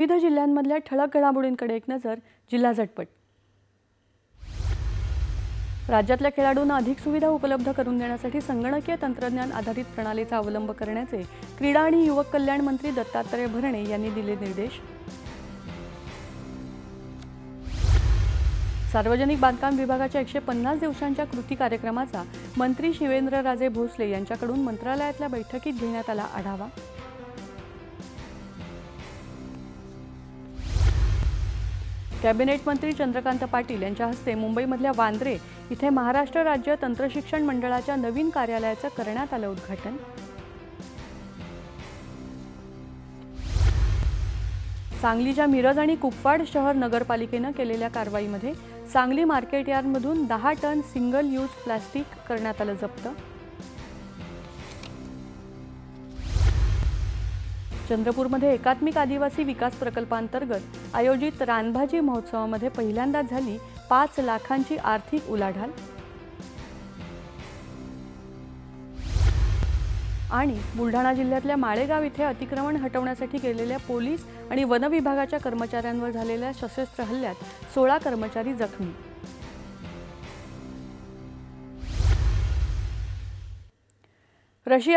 विविध जिल्ह्यांमधल्या ठळक घडामोडींकडे एक नजर जिल्हा झटपट. राज्यातल्या खेळाडूंना अधिक सुविधा उपलब्ध करून देण्यासाठी संगणकीय तंत्रज्ञान आधारित प्रणालीचा अवलंब करण्याचे क्रीडा आणि युवक कल्याण मंत्री दत्तात्रय भरणे यांनी दिले निर्देश. सार्वजनिक बांधकाम विभागाच्या एकशे पन्नास दिवसांच्या कृती कार्यक्रमाचा मंत्री शिवेंद्रराजे भोसले यांच्याकडून मंत्रालयातल्या बैठकीत घेण्यात आला आढावा. कॅबिनेट मंत्री चंद्रकांत पाटील यांच्या हस्ते मुंबईमधल्या वांद्रे इथे महाराष्ट्र राज्य तंत्रशिक्षण मंडळाच्या नवीन कार्यालयाचं करण्यात आलं उद्घाटन. सांगलीच्या मिरज आणि कुपवाड शहर नगरपालिकेनं केलेल्या कारवाईमध्ये सांगली मार्केट यार्डमधून दहा टन सिंगल यूज प्लास्टिक करण्यात आलं जप्त चंद्रपूरमध्ये एकात्मिक आदिवासी विकास प्रकल्पांतर्गत आयोजित रानभाजी महोत्सवामध्ये पहिल्यांदाच झाली पाच लाखांची आर्थिक उलाढाल. आणि बुलढाणा जिल्ह्यातल्या माळेगाव इथे अतिक्रमण हटवण्यासाठी गेलेल्या पोलीस आणि वन विभागाच्या कर्मचाऱ्यांवर झालेल्या सशस्त्र हल्ल्यात सोळा कर्मचारी जखमी. रशिया